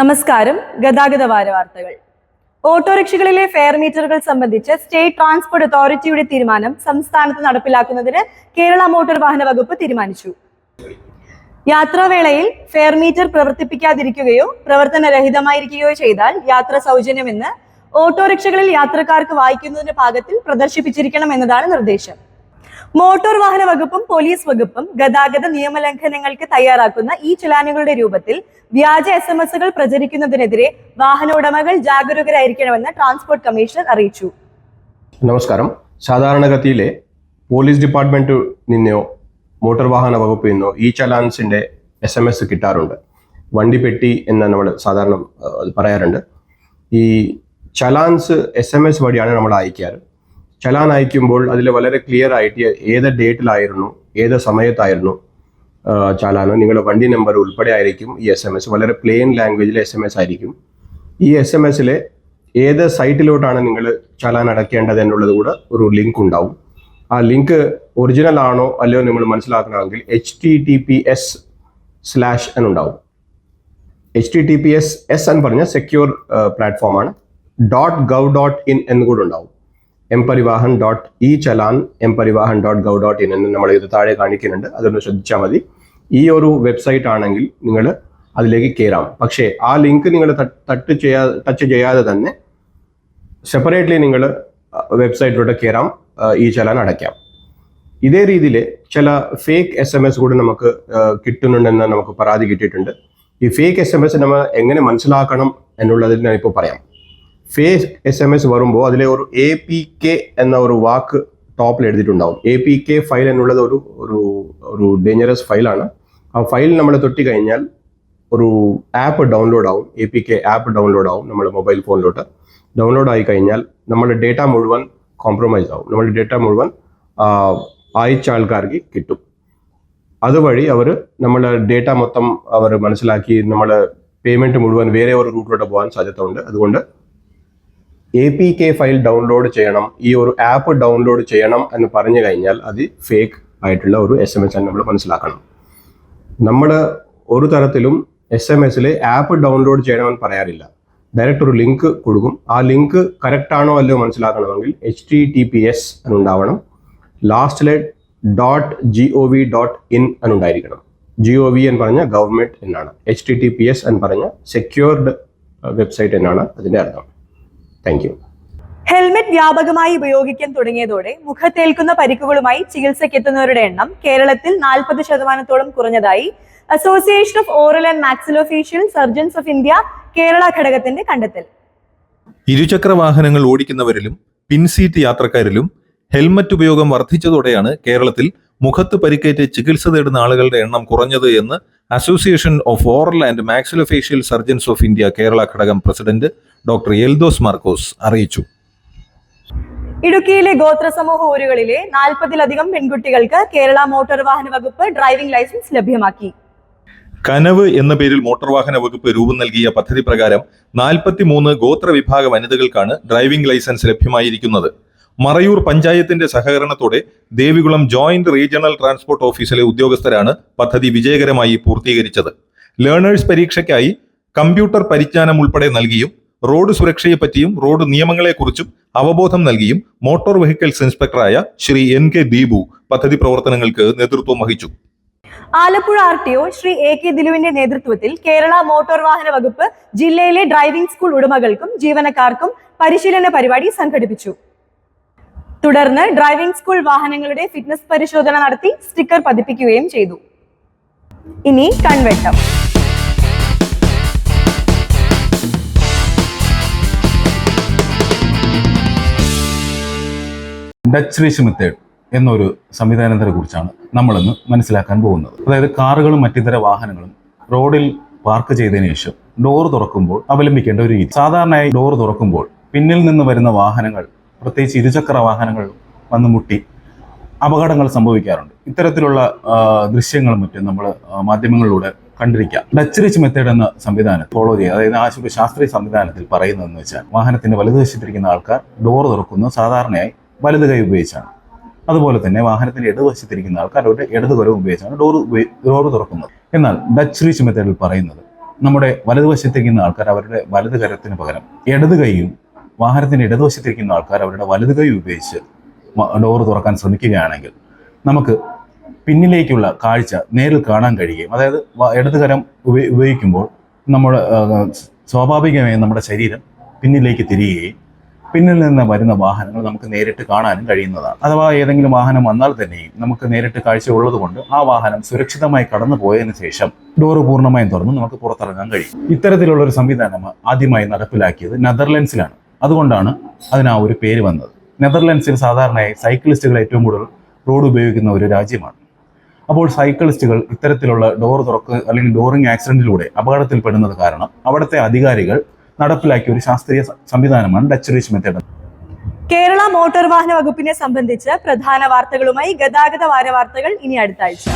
നമസ്കാരം. ഗതാഗത വാരവാർത്തകൾ ഓട്ടോറിക്ഷകളിലെ ഫെയർ മീറ്ററുകൾ സംബന്ധിച്ച് സ്റ്റേറ്റ് ട്രാൻസ്പോർട്ട് അതോറിറ്റിയുടെ തീരുമാനം സംസ്ഥാനത്ത് നടപ്പിലാക്കുന്നതിന് കേരള മോട്ടോർ വാഹന വകുപ്പ് തീരുമാനിച്ചു. യാത്രാവേളയിൽ ഫെയർ മീറ്റർ പ്രവർത്തിപ്പിക്കാതിരിക്കുകയോ പ്രവർത്തനരഹിതമായിരിക്കുകയോ ചെയ്താൽ യാത്ര സൗജന്യമെന്ന് ഓട്ടോറിക്ഷകളിൽ യാത്രക്കാർക്ക് വായിക്കുന്നതിന്റെ ഭാഗത്തിൽ പ്രദർശിപ്പിച്ചിരിക്കണം എന്നതാണ് നിർദ്ദേശം. മോട്ടോർ വാഹന വകുപ്പും പോലീസ് വകുപ്പും ഗതാഗത നിയമലംഘനങ്ങൾക്ക് തയ്യാറാക്കുന്ന ഈ ചലാനുകളുടെ രൂപത്തിൽ വ്യാജ എസ് എം എസുകൾ പ്രചരിക്കുന്നതിനെതിരെ വാഹന ഉടമകൾ ജാഗരൂകരായിരിക്കണമെന്ന് ട്രാൻസ്പോർട്ട് കമ്മീഷണർ അറിയിച്ചു. നമസ്കാരം. സാധാരണഗതിയിലെ പോലീസ് ഡിപ്പാർട്ട്മെന്റ് നിന്നോ മോട്ടോർ വാഹന വകുപ്പിൽ നിന്നോ ഈ ചലാൻസിന്റെ എസ് എം എസ് കിട്ടാറുണ്ട്. വണ്ടി പെട്ടി എന്ന് നമ്മൾ സാധാരണ പറയാറുണ്ട്. ഈ ചലാൻസ് എസ് എം എസ് വഴിയാണ് നമ്മൾ അയക്കാറ്. ചലാൻ അയക്കുമ്പോൾ അതിൽ വളരെ ക്ലിയർ ആയിട്ട് ഏത് ഡേറ്റിലായിരുന്നു ഏത് സമയത്തായിരുന്നു ചാലാനോ. നിങ്ങളുടെ വണ്ടി നമ്പർ ഉൾപ്പെടെ ആയിരിക്കും ഈ എസ് എം എസ് വളരെ പ്ലെയിൻ ലാംഗ്വേജിൽ എസ് എം എസ് ആയിരിക്കും. ഈ എസ് എം എസിലെ ഏത് സൈറ്റിലോട്ടാണ് നിങ്ങൾ ചലാൻ അടയ്ക്കേണ്ടത് എന്നുള്ളത് കൂടെ ഒരു ലിങ്ക് ഉണ്ടാവും. ആ ലിങ്ക് ഒറിജിനൽ ആണോ അല്ലയോ നിങ്ങൾ മനസ്സിലാക്കണമെങ്കിൽ H T T P S slash എന്നുണ്ടാവും H T T P S S എന്ന് പറഞ്ഞ സെക്യൂർ പ്ലാറ്റ്ഫോമാണ് ഡോട്ട് ഗവ് ഡോട്ട് ഇൻ എന്നുകൂടെ ഉണ്ടാവും. M Parivahan dot E challan M Parivahan dot gov dot in എന്ന് നമ്മൾ ഇത് താഴെ കാണിക്കുന്നുണ്ട്. അതൊന്ന് ശ്രദ്ധിച്ചാൽ മതി. ഈ ഒരു വെബ്സൈറ്റ് ആണെങ്കിൽ നിങ്ങൾ അതിലേക്ക് കയറാം പക്ഷേ ആ ലിങ്ക് നിങ്ങൾ തട്ട് ചെയ്യാ ടച്ച് ചെയ്യാതെ തന്നെ സെപ്പറേറ്റ്ലി നിങ്ങൾ വെബ്സൈറ്റിലൂടെ കയറാം ഈ ചലാൻ അടയ്ക്കാം. ഇതേ രീതിയിൽ ചില ഫേക്ക് എസ് എം എസ് കൂടി നമുക്ക് കിട്ടുന്നുണ്ടെന്ന് നമുക്ക് പരാതി കിട്ടിയിട്ടുണ്ട്. ഈ ഫേക്ക് എസ് എം എസ് നമ്മൾ എങ്ങനെ മനസ്സിലാക്കണം എന്നുള്ളതിൽ ഞാനിപ്പോൾ പറയാം. ഫേക്ക് എസ് എം എസ് വരുമ്പോൾ അതിലെ ഒരു എ പി കെ എന്ന ഒരു വാക്ക് ടോപ്പിൽ എഴുതിയിട്ടുണ്ടാവും. എ പി കെ ഫയൽ എന്നുള്ളത് ഒരു ഒരു ഡേഞ്ചറസ് ഫയലാണ് ആ ഫയൽ നമ്മൾ തൊട്ടി കഴിഞ്ഞാൽ ഒരു ആപ്പ് ഡൗൺലോഡ് ആവും. A P K app download ആവും നമ്മുടെ മൊബൈൽ ഫോണിലോട്ട് ഡൗൺലോഡ് ആയി കഴിഞ്ഞാൽ നമ്മുടെ ഡേറ്റ മുഴുവൻ കോംപ്രമൈസ് ആവും. നമ്മുടെ ഡേറ്റ മുഴുവൻ അയച്ച ആൾക്കാർക്ക് കിട്ടും. അതുവഴി അവർ നമ്മളെ ഡേറ്റ മൊത്തം അവർ മനസ്സിലാക്കി നമ്മളെ പേയ്മെന്റ് മുഴുവൻ വേറെ ഒരു റൂട്ടിലോട്ട് പോകാൻ സാധ്യത ഉണ്ട് അതുകൊണ്ട് A P K file download ചെയ്യണം. ഈ ഒരു ആപ്പ് ഡൗൺലോഡ് ചെയ്യണം എന്ന് പറഞ്ഞു കഴിഞ്ഞാൽ അത് ഫേക്ക് ആയിട്ടുള്ള ഒരു എസ് എം എസ് ആണ് നമ്മൾ മനസ്സിലാക്കണം. നമ്മൾ ഒരു തരത്തിലും എസ് എം എസിൽ ആപ്പ് ഡൗൺലോഡ് ചെയ്യണമെന്ന് പറയാറില്ല. ഡയറക്റ്റ് ഒരു ലിങ്ക് കൊടുക്കും. ആ ലിങ്ക് കറക്റ്റ് ആണോ അല്ലയോ മനസ്സിലാക്കണമെങ്കിൽ H T T P S എന്നുണ്ടാവണം. ലാസ്റ്റിലെ dot G O V dot in എന്നുണ്ടായിരിക്കണം. G O V എന്ന് പറഞ്ഞ ഗവൺമെന്റ് എന്നാണ്. H T T P S എന്ന് പറഞ്ഞ സെക്യൂർഡ് വെബ്സൈറ്റ് എന്നാണ് അതിന്റെ അർത്ഥം. താങ്ക് യു ഹെൽമെറ്റ് വ്യാപകമായി ഉപയോഗിക്കാൻ തുടങ്ങിയതോടെ മുഖത്തേൽക്കുന്ന പരിക്കുകളുമായി ചികിത്സയ്ക്ക് എത്തുന്നവരുടെ എണ്ണം കേരളത്തിൽ നാൽപ്പത് ശതമാനത്തോളം കുറഞ്ഞതായി association of oral and maxillofacial surgeons of India Kerala ഘടകത്തിന്റെ കണ്ടെത്തൽ. ഇരുചക്ര വാഹനങ്ങൾ ഓടിക്കുന്നവരിലും പിൻസീറ്റ് യാത്രക്കാരിലും ഹെൽമറ്റ് ഉപയോഗം വർദ്ധിച്ചതോടെയാണ് കേരളത്തിൽ മുഖത്ത് പരിക്കേറ്റ് ചികിത്സ തേടുന്ന ആളുകളുടെ എണ്ണം കുറഞ്ഞത് എന്ന് association of oral and maxillofacial surgeons of India Kerala ഘടകം പ്രസിഡന്റ് ഡോക്ടർ എൽദോസ് മാർക്കോസ് അറിയിച്ചു. ഇടുക്കിയിലെ ഗോത്ര സമൂഹ ഊരുകളിലെ നാൽപ്പതിലധികം പെൺകുട്ടികൾക്ക് കേരള മോട്ടോർ വാഹന വകുപ്പ് ഡ്രൈവിംഗ് ലൈസൻസ് ലഭ്യമാക്കി. കനവ് എന്ന പേരിൽ മോട്ടോർ വാഹന വകുപ്പ് രൂപം നൽകിയ പദ്ധതി പ്രകാരം നാൽപ്പത്തിമൂന്ന് ഗോത്ര വിഭാഗ വനിതകൾക്കാണ് ഡ്രൈവിംഗ് ലൈസൻസ് ലഭ്യമായിരിക്കുന്നത്. മറയൂർ പഞ്ചായത്തിന്റെ സഹകരണത്തോടെ ദേവികുളം ജോയിന്റ് റീജിയണൽ ട്രാൻസ്പോർട്ട് ഓഫീസിലെ ഉദ്യോഗസ്ഥരാണ് പദ്ധതി വിജയകരമായി പൂർത്തീകരിച്ചത്. ലേണേഴ്സ് പരീക്ഷയ്ക്കായി കമ്പ്യൂട്ടർ പരിജ്ഞാനം ഉൾപ്പെടെ നൽകിയും റോഡ് സുരക്ഷയെപ്പറ്റിയും റോഡ് നിയമങ്ങളെക്കുറിച്ചും അവബോധം നൽകിയും മോട്ടോർ വെഹിക്കിൾസ് ഇൻസ്പെക്ടറായ ശ്രീ എൻ കെ ദീപു പദ്ധതി പ്രവർത്തനങ്ങൾക്ക് നേതൃത്വം വഹിച്ചു. Alappuzha R T O Shri A K ദിലുവിന്റെ നേതൃത്വത്തിൽ കേരള മോട്ടോർ വാഹന വകുപ്പ് ജില്ലയിലെ ഡ്രൈവിംഗ് സ്കൂൾ ഉടമകൾക്കും ജീവനക്കാർക്കും പരിശീലന പരിപാടി സംഘടിപ്പിച്ചു. തുടർന്ന് ഡ്രൈവിംഗ് സ്കൂൾ വാഹനങ്ങളുടെ ഫിറ്റ്നസ് പരിശോധന നടത്തി സ്റ്റിക്കർ പതിപ്പിക്കുകയും ചെയ്തു. ഇനി കൺവെട്ടം. ഡച്ച് റീച്ച് മെത്തേഡ് എന്നൊരു സംവിധാനത്തെ കുറിച്ചാണ് നമ്മളിന്ന് മനസ്സിലാക്കാൻ പോകുന്നത്. അതായത് കാറുകളും മറ്റിതര വാഹനങ്ങളും റോഡിൽ പാർക്ക് ചെയ്തതിനു ശേഷം ഡോർ തുറക്കുമ്പോൾ അവലംബിക്കേണ്ട ഒരു രീതി. സാധാരണയായി ഡോർ തുറക്കുമ്പോൾ പിന്നിൽ നിന്ന് വരുന്ന വാഹനങ്ങൾ പ്രത്യേകിച്ച് ഇരുചക്ര വാഹനങ്ങൾ വന്ന് മുട്ടി അപകടങ്ങൾ സംഭവിക്കാറുണ്ട്. ഇത്തരത്തിലുള്ള ദൃശ്യങ്ങളും മറ്റും നമ്മൾ മാധ്യമങ്ങളിലൂടെ കണ്ടിരിക്കാം. ഡച്ച് റിച്ച് മെത്തേഡ് എന്ന സംവിധാനം ഫോളോ ചെയ്യുക. അതായത് ആശുപത്രി ശാസ്ത്രീയ സംവിധാനത്തിൽ പറയുന്നതെന്ന് വെച്ചാൽ വാഹനത്തിന്റെ വലതുവശത്തിരിക്കുന്ന ആൾക്കാർ ഡോർ തുറക്കുന്നു സാധാരണയായി വലത് കൈ ഉപയോഗിച്ചാണ്. അതുപോലെ തന്നെ വാഹനത്തിന്റെ ഇടതുവശത്തിരിക്കുന്ന ആൾക്കാർ അവരുടെ ഇടതുകരം ഉപയോഗിച്ചാണ് ഡോർ ഡോർ തുറക്കുന്നത്. എന്നാൽ ഡച്ച് റീച്ച് മെത്തേഡിൽ പറയുന്നത് നമ്മുടെ വലതുവശത്തിരിക്കുന്ന ആൾക്കാർ അവരുടെ വലത് കരത്തിന് പകരം ഇടത് കൈയും വാഹനത്തിന്റെ ഇടതുവശത്തിരിക്കുന്ന ആൾക്കാർ അവരുടെ വലതു കൈ ഉപയോഗിച്ച് ഡോർ തുറക്കാൻ ശ്രമിക്കുകയാണെങ്കിൽ നമുക്ക് പിന്നിലേക്കുള്ള കാഴ്ച നേരിൽ കാണാൻ കഴിയുകയും അതായത് ഇടതുകരം ഇടത് കരം ഉപയോഗിക്കുമ്പോൾ നമ്മൾ സ്വാഭാവികമായും നമ്മുടെ ശരീരം പിന്നിലേക്ക് തിരിയുകയും പിന്നിൽ നിന്ന് വരുന്ന വാഹനങ്ങൾ നമുക്ക് നേരിട്ട് കാണാനും കഴിയുന്നതാണ്. അഥവാ ഏതെങ്കിലും വാഹനം വന്നാൽ തന്നെയും നമുക്ക് നേരിട്ട് കാഴ്ച ഉള്ളതുകൊണ്ട് ആ വാഹനം സുരക്ഷിതമായി കടന്നു പോയതിനു ശേഷം ഡോറ് പൂർണമായും തുറന്ന് നമുക്ക് പുറത്തിറങ്ങാൻ കഴിയും. ഇത്തരത്തിലുള്ള ഒരു സംവിധാനം ആദ്യമായി നടപ്പിലാക്കിയത് നെതർലൻഡ്സിലാണ്. അതുകൊണ്ടാണ് അതിന് ആ ഒരു പേര് വന്നത്. നെതർലൻഡ്സിൽ സാധാരണയായി സൈക്കിളിസ്റ്റുകൾ ഏറ്റവും കൂടുതൽ റോഡ് ഉപയോഗിക്കുന്ന ഒരു രാജ്യമാണ്. അപ്പോൾ സൈക്കിളിസ്റ്റുകൾ ഇത്തരത്തിലുള്ള ഡോർ തുറക്ക് അല്ലെങ്കിൽ ഡോറിങ് ആക്സിഡന്റിലൂടെ അപകടത്തിൽപ്പെടുന്നത് കാരണം അവിടുത്തെ അധികാരികൾ നടപ്പിലാക്കിയ ഒരു ശാസ്ത്രീയ സംവിധാനമാണ് Dutch reach method Kerala motor വാഹന വകുപ്പിനെ സംബന്ധിച്ച് പ്രധാന വാർത്തകളുമായി ഗതാഗത വാര വാർത്തകൾ ഇനി അടുത്ത ആഴ്ച.